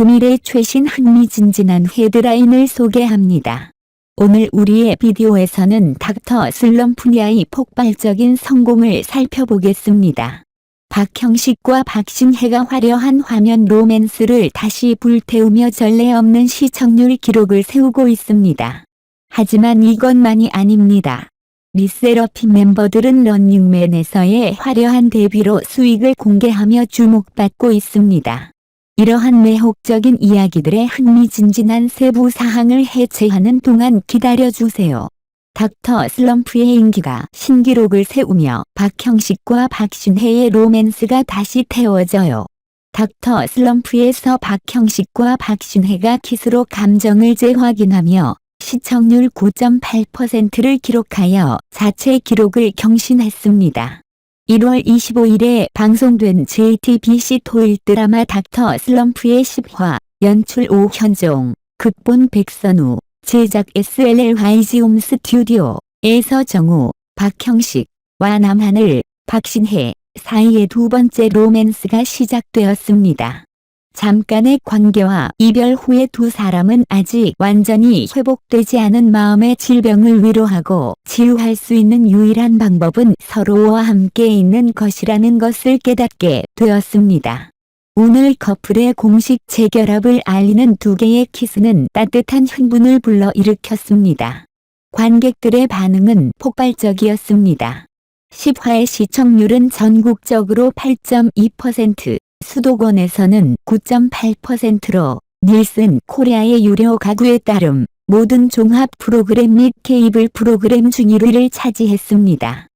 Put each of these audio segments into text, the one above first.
금일의 최신 흥미진진한 헤드라인을 소개합니다. 오늘 우리의 비디오에서는 닥터 슬럼프니아의 폭발적인 성공을 살펴보겠습니다. 박형식과 박신혜가 화려한 화면 로맨스를 다시 불태우며 전례 없는 시청률 기록을 세우고 있습니다. 하지만 이것만이 아닙니다. 리세러핀 멤버들은 런닝맨에서의 화려한 데뷔로 수익을 공개하며 주목받고 있습니다. 이러한 매혹적인 이야기들의 흥미진진한 세부 사항을 해체하는 동안 기다려주세요. 닥터 슬럼프의 인기가 신기록을 세우며 박형식과 박신혜의 로맨스가 다시 태워져요. 닥터 슬럼프에서 박형식과 박신혜가 키스로 감정을 재확인하며 시청률 9.8%를 기록하여 자체 기록을 경신했습니다. 1월 25일에 방송된 JTBC 토일 드라마 닥터 슬럼프의 10화, 연출 오현종, 극본 백선우, 제작 SLLYG 홈 스튜디오에서 정우, 박형식과 남하늘, 박신혜 사이의 두 번째 로맨스가 시작되었습니다. 잠깐의 관계와 이별 후에 두 사람은 아직 완전히 회복되지 않은 마음의 질병을 위로하고 치유할 수 있는 유일한 방법은 서로와 함께 있는 것이라는 것을 깨닫게 되었습니다. 오늘 커플의 공식 재결합을 알리는 두 개의 키스는 따뜻한 흥분을 불러일으켰습니다. 관객들의 반응은 폭발적이었습니다. 10화의 시청률은 전국적으로 8.2%, 수도권에서는 9.8%로 닐슨 코리아의 유료 가구에 따름 모든 종합 프로그램 및 케이블 프로그램 중 1위를 차지했습니다.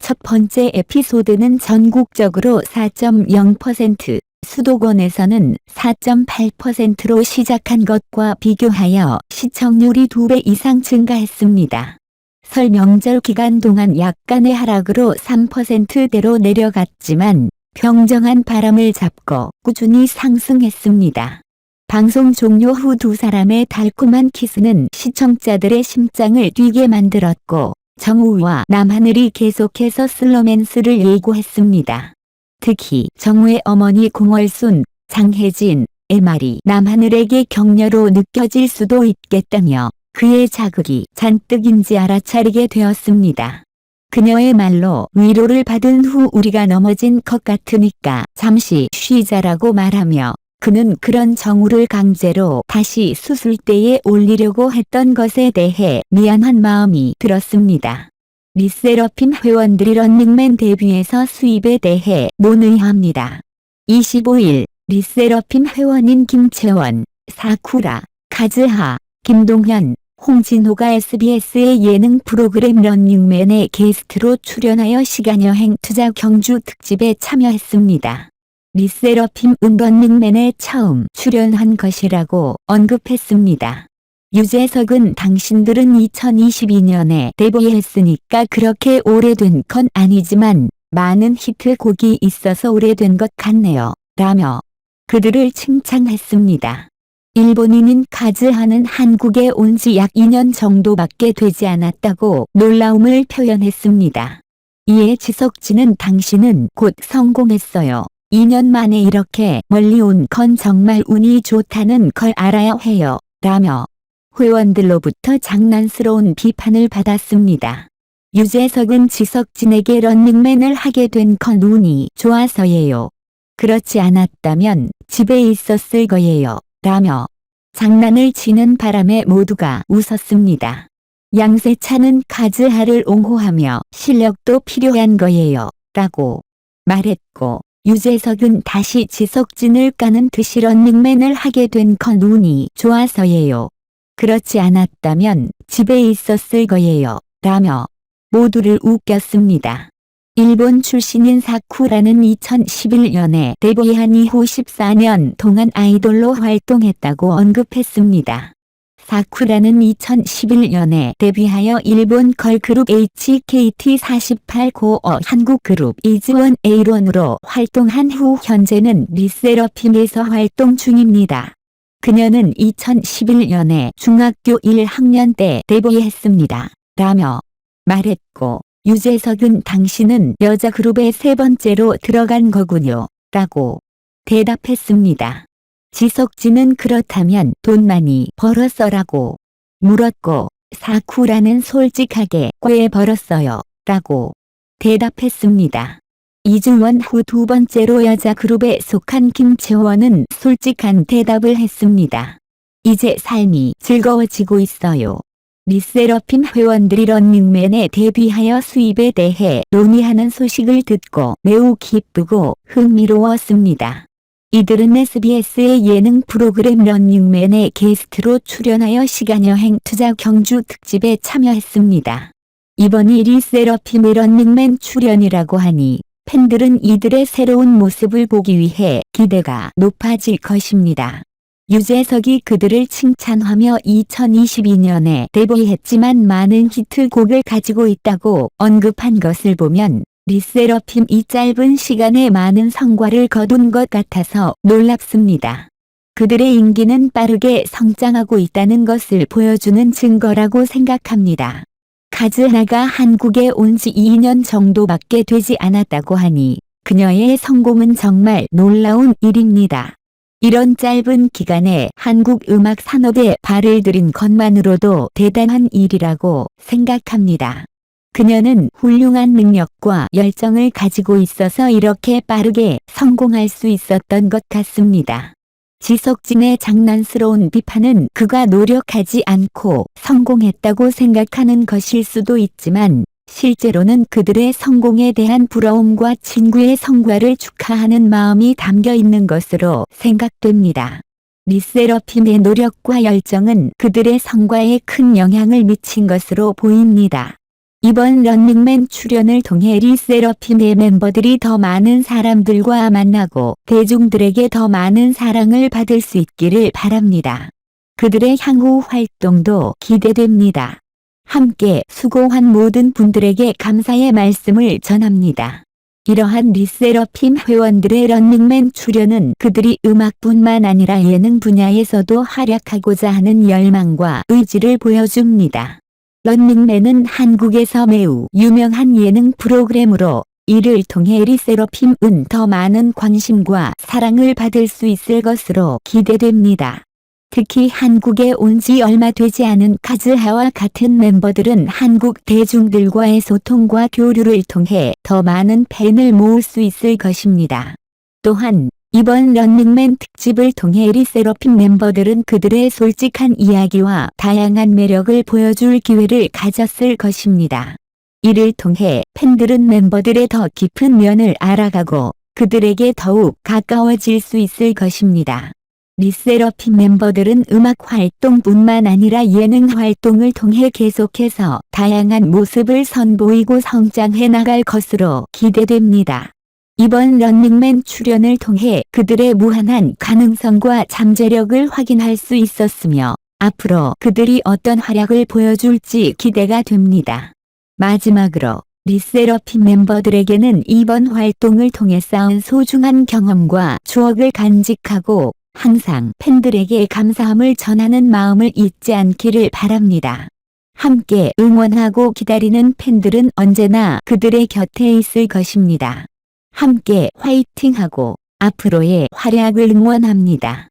첫 번째 에피소드는 전국적으로 4.0%, 수도권에서는 4.8%로 시작한 것과 비교하여 시청률이 2배 이상 증가했습니다. 설 명절 기간 동안 약간의 하락으로 3%대로 내려갔지만 평정한 바람을 잡고 꾸준히 상승했습니다. 방송 종료 후 두 사람의 달콤한 키스는 시청자들의 심장을 뛰게 만들었고 정우와 남하늘이 계속해서 슬로맨스를 예고했습니다. 특히 정우의 어머니 공월순, 장혜진, 의 말이 남하늘에게 격려로 느껴질 수도 있겠다며 그의 자극이 잔뜩인지 알아차리게 되었습니다. 그녀의 말로 위로를 받은 후 우리가 넘어진 것 같으니까 잠시 쉬자라고 말하며 그는 그런 정우를 강제로 다시 수술대에 올리려고 했던 것에 대해 미안한 마음이 들었습니다. 리세러핀 회원들이 런닝맨 데뷔에서 수입에 대해 논의합니다. 25일 리세러핀 회원인 김채원, 사쿠라, 카즈하, 김동현, 홍진호가 SBS의 예능 프로그램 런닝맨의 게스트로 출연하여 시간여행 투자 경주 특집에 참여했습니다. 리세러핌은 런닝맨에 처음 출연한 것이라고 언급했습니다. 유재석은 당신들은 2022년에 데뷔했으니까 그렇게 오래된 건 아니지만 많은 히트곡이 있어서 오래된 것 같네요. 라며 그들을 칭찬했습니다. 일본인인 카즈하는 한국에 온 지 약 2년 정도밖에 되지 않았다고 놀라움을 표현했습니다. 이에 지석진은 당신은 곧 성공했어요. 2년 만에 이렇게 멀리 온 건 정말 운이 좋다는 걸 알아야 해요. 라며 회원들로부터 장난스러운 비판을 받았습니다. 유재석은 지석진에게 런닝맨을 하게 된 건 운이 좋아서예요. 그렇지 않았다면 집에 있었을 거예요. 라며 장난을 치는 바람에 모두가 웃었습니다. 양세찬은 카즈하를 옹호하며 실력도 필요한 거예요. 라고 말했고 유재석은 다시 지석진을 까는 듯이 런닝맨을 하게 된 건 운이 좋아서예요. 그렇지 않았다면 집에 있었을 거예요. 라며 모두를 웃겼습니다. 일본 출신인 사쿠라는 2011년에 데뷔한 이후 14년 동안 아이돌로 활동했다고 언급했습니다. 사쿠라는 2011년에 데뷔하여 일본 걸그룹 HKT48 한국 그룹 이즈원 A론으로 활동한 후 현재는 리세러핌에서 활동 중입니다. 그녀는 2011년에 중학교 1학년 때 데뷔했습니다. 라며 말했고 유재석은 당신은 여자 그룹의 세 번째로 들어간 거군요. 라고 대답했습니다. 지석진은 그렇다면 돈 많이 벌었어라고 물었고 사쿠라는 솔직하게 꽤 벌었어요 라고 대답했습니다. 이주원 후 두 번째로 여자 그룹에 속한 김채원은 솔직한 대답을 했습니다. 이제 삶이 즐거워지고 있어요. 리세러핌 회원들이 런닝맨에 데뷔하여 수입에 대해 논의하는 소식을 듣고 매우 기쁘고 흥미로웠습니다. 이들은 SBS의 예능 프로그램 런닝맨에 게스트로 출연하여 시간여행 투자 경주 특집에 참여했습니다. 이번이 리세러핌의 런닝맨 출연이라고 하니 팬들은 이들의 새로운 모습을 보기 위해 기대가 높아질 것입니다. 유재석이 그들을 칭찬하며 2022년에 데뷔했지만 많은 히트곡을 가지고 있다고 언급한 것을 보면 리세러핌 이 짧은 시간에 많은 성과를 거둔 것 같아서 놀랍습니다. 그들의 인기는 빠르게 성장하고 있다는 것을 보여주는 증거라고 생각합니다. 카즈나가 한국에 온 지 2년 정도밖에 되지 않았다고 하니 그녀의 성공은 정말 놀라운 일입니다. 이런 짧은 기간에 한국 음악 산업에 발을 들인 것만으로도 대단한 일이라고 생각합니다. 그녀는 훌륭한 능력과 열정을 가지고 있어서 이렇게 빠르게 성공할 수 있었던 것 같습니다. 지석진의 장난스러운 비판은 그가 노력하지 않고 성공했다고 생각하는 것일 수도 있지만 실제로는 그들의 성공에 대한 부러움과 친구의 성과를 축하하는 마음이 담겨 있는 것으로 생각됩니다. 리세러핌의 노력과 열정은 그들의 성과에 큰 영향을 미친 것으로 보입니다. 이번 런닝맨 출연을 통해 리세러핌의 멤버들이 더 많은 사람들과 만나고 대중들에게 더 많은 사랑을 받을 수 있기를 바랍니다. 그들의 향후 활동도 기대됩니다. 함께 수고한 모든 분들에게 감사의 말씀을 전합니다. 이러한 리세러핌 회원들의 런닝맨 출연은 그들이 음악뿐만 아니라 예능 분야에서도 활약하고자 하는 열망과 의지를 보여줍니다. 런닝맨은 한국에서 매우 유명한 예능 프로그램으로 이를 통해 리세러핌은 더 많은 관심과 사랑을 받을 수 있을 것으로 기대됩니다. 특히 한국에 온 지 얼마 되지 않은 카즈하와 같은 멤버들은 한국 대중들과의 소통과 교류를 통해 더 많은 팬을 모을 수 있을 것입니다. 또한 이번 런닝맨 특집을 통해 리세러핌 멤버들은 그들의 솔직한 이야기와 다양한 매력을 보여줄 기회를 가졌을 것입니다. 이를 통해 팬들은 멤버들의 더 깊은 면을 알아가고 그들에게 더욱 가까워질 수 있을 것입니다. 리세러핌 멤버들은 음악 활동뿐만 아니라 예능 활동을 통해 계속해서 다양한 모습을 선보이고 성장해 나갈 것으로 기대됩니다. 이번 런닝맨 출연을 통해 그들의 무한한 가능성과 잠재력을 확인할 수 있었으며 앞으로 그들이 어떤 활약을 보여줄지 기대가 됩니다. 마지막으로 리세러핌 멤버들에게는 이번 활동을 통해 쌓은 소중한 경험과 추억을 간직하고 항상 팬들에게 감사함을 전하는 마음을 잊지 않기를 바랍니다. 함께 응원하고 기다리는 팬들은 언제나 그들의 곁에 있을 것입니다. 함께 화이팅하고 앞으로의 활약을 응원합니다.